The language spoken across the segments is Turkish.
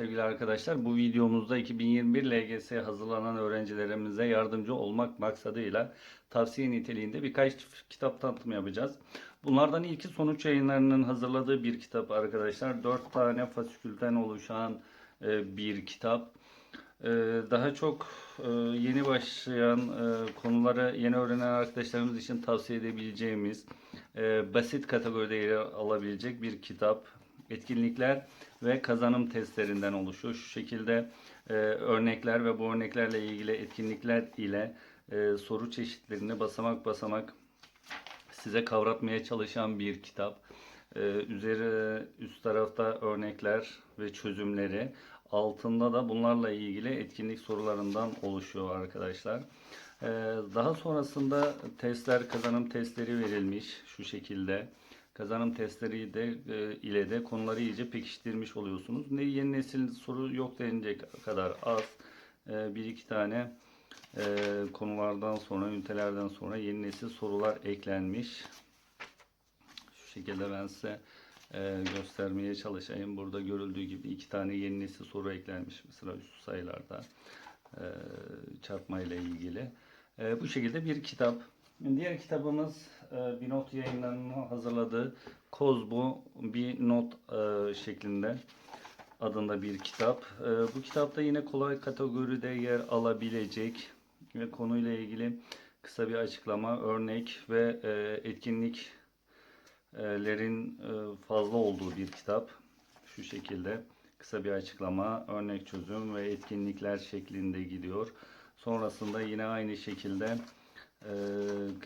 sevgili arkadaşlar. Bu videomuzda 2021 LGS hazırlanan öğrencilerimize yardımcı olmak maksadıyla tavsiye niteliğinde birkaç kitap tanıtımı yapacağız. Bunlardan ilki sonuç yayınlarının hazırladığı bir kitap arkadaşlar. 4 tane fasikülten oluşan e, bir kitap. E, Daha çok e, yeni başlayan konuları yeni öğrenen arkadaşlarımız için tavsiye edebileceğimiz basit kategoride alabilecek bir kitap. Etkinlikler ve kazanım testlerinden oluşuyor. Şu şekilde e, örnekler ve bu örneklerle ilgili etkinlikler ile e, soru çeşitlerini basamak basamak size kavratmaya çalışan bir kitap. Ee, üzeri üst tarafta örnekler ve çözümleri, altında da bunlarla ilgili etkinlik sorularından oluşuyor arkadaşlar. Ee, daha sonrasında testler, kazanım testleri verilmiş şu şekilde. Kazanım testleri de e, ile de konuları iyice pekiştirmiş oluyorsunuz. Ne yeni nesil soru yok denilecek kadar az. Ee, bir iki tane e, konulardan sonra, ünitelerden sonra yeni nesil sorular eklenmiş. Şu şekilde ben size e, göstermeye çalışayım. Burada görüldüğü gibi iki tane yeni nesil soru eklenmiş. Mesela üst sayılarda e, çarpma ile ilgili. E, bu şekilde bir kitap. Diğer kitabımız e, bir not yayınlarının hazırladığı Kozbu bir not e, şeklinde adında bir kitap. E, bu kitapta yine kolay kategoride yer alabilecek ve konuyla ilgili kısa bir açıklama, örnek ve etkinliklerin fazla olduğu bir kitap. Şu şekilde kısa bir açıklama, örnek çözüm ve etkinlikler şeklinde gidiyor. Sonrasında yine aynı şekilde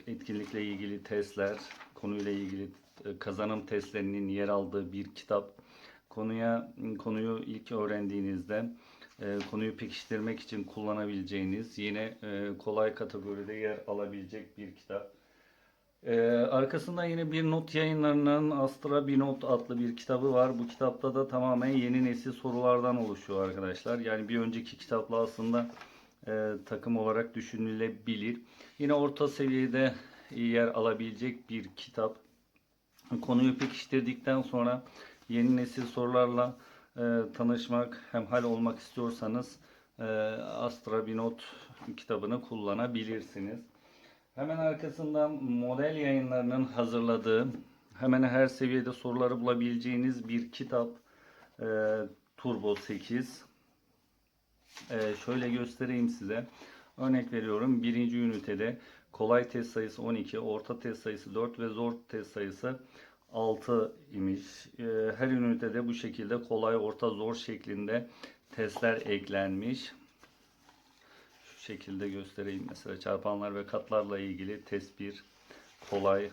etkinlikle ilgili testler, konuyla ilgili e, kazanım testlerinin yer aldığı bir kitap. Konuya konuyu ilk öğrendiğinizde e, konuyu pekiştirmek için kullanabileceğiniz yine e, kolay kategoride yer alabilecek bir kitap. E, arkasında yine bir not yayınlarının Astra bir not adlı bir kitabı var. Bu kitapta da tamamen yeni nesil sorulardan oluşuyor arkadaşlar. Yani bir önceki kitapla aslında e, takım olarak düşünülebilir. Yine orta seviyede yer alabilecek bir kitap. Konuyu pekiştirdikten sonra yeni nesil sorularla e, tanışmak, hemhal olmak istiyorsanız e, Astra Binot kitabını kullanabilirsiniz. Hemen arkasından model yayınlarının hazırladığı, hemen her seviyede soruları bulabileceğiniz bir kitap e, Turbo 8. E, şöyle göstereyim size. Örnek veriyorum. Birinci ünitede kolay test sayısı 12, orta test sayısı 4 ve zor test sayısı 6 imiş. Ee, Her ünitede bu şekilde kolay, orta, zor şeklinde testler eklenmiş. Şu şekilde göstereyim. Mesela çarpanlar ve katlarla ilgili test 1 kolay,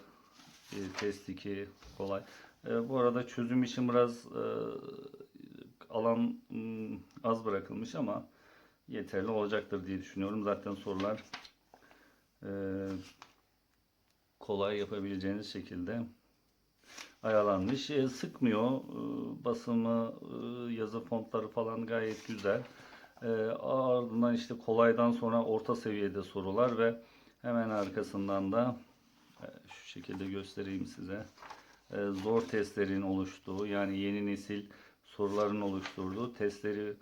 test 2 kolay. Ee, Bu arada çözüm için biraz e, alan mm, az bırakılmış ama yeterli olacaktır diye düşünüyorum. Zaten sorular e, kolay yapabileceğiniz şekilde ayarlanmış. E, sıkmıyor. Basımı, e, yazı fontları falan gayet güzel. E, ardından işte kolaydan sonra orta seviyede sorular ve hemen arkasından da e, şu şekilde göstereyim size. Zor testlerin oluştuğu yani yeni nesil soruların oluşturduğu testleri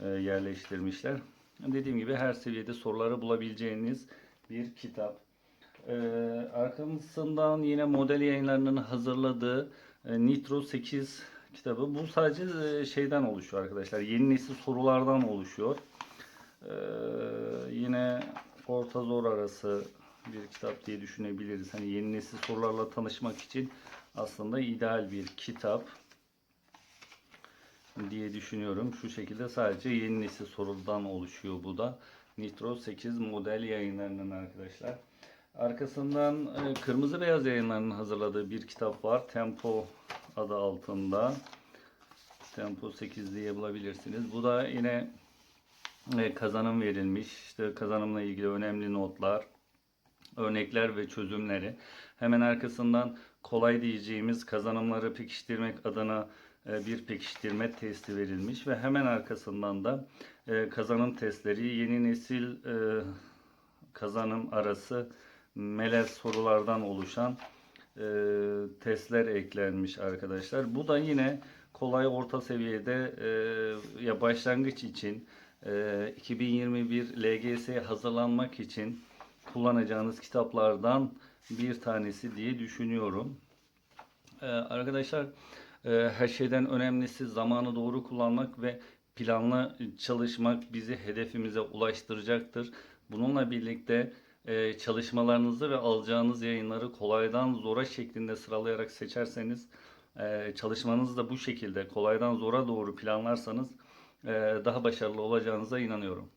e, yerleştirmişler. Dediğim gibi her seviyede soruları bulabileceğiniz bir kitap. Ee, arkasından yine model yayınlarının hazırladığı e, Nitro 8 kitabı. Bu sadece e, şeyden oluşuyor arkadaşlar. Yeni nesil sorulardan oluşuyor. Yine orta zor arası bir kitap diye düşünebiliriz. Hani yeni nesil sorularla tanışmak için aslında ideal bir kitap diye düşünüyorum. Şu şekilde sadece yeni nesil sorudan oluşuyor bu da. Nitro 8 model yayınlarının arkadaşlar. Arkasından e, Kırmızı Beyaz yayınlarının hazırladığı bir kitap var. Tempo adı altında. Tempo 8 diye bulabilirsiniz. Bu da yine e, kazanım verilmiş. İşte kazanımla ilgili önemli notlar, örnekler ve çözümleri. Hemen arkasından kolay diyeceğimiz kazanımları pekiştirmek adına e, bir pekiştirme testi verilmiş ve hemen arkasından da e, kazanım testleri yeni nesil e, kazanım arası melez sorulardan oluşan testler eklenmiş arkadaşlar. Bu da yine kolay orta seviyede ya başlangıç için e, 2021 LGS'ye hazırlanmak için kullanacağınız kitaplardan bir tanesi diye düşünüyorum. Ee, arkadaşlar e, her şeyden önemlisi zamanı doğru kullanmak ve planlı çalışmak bizi hedefimize ulaştıracaktır. Bununla birlikte e, çalışmalarınızı ve alacağınız yayınları kolaydan zora şeklinde sıralayarak seçerseniz e, çalışmanızı da bu şekilde kolaydan zora doğru planlarsanız e, daha başarılı olacağınıza inanıyorum.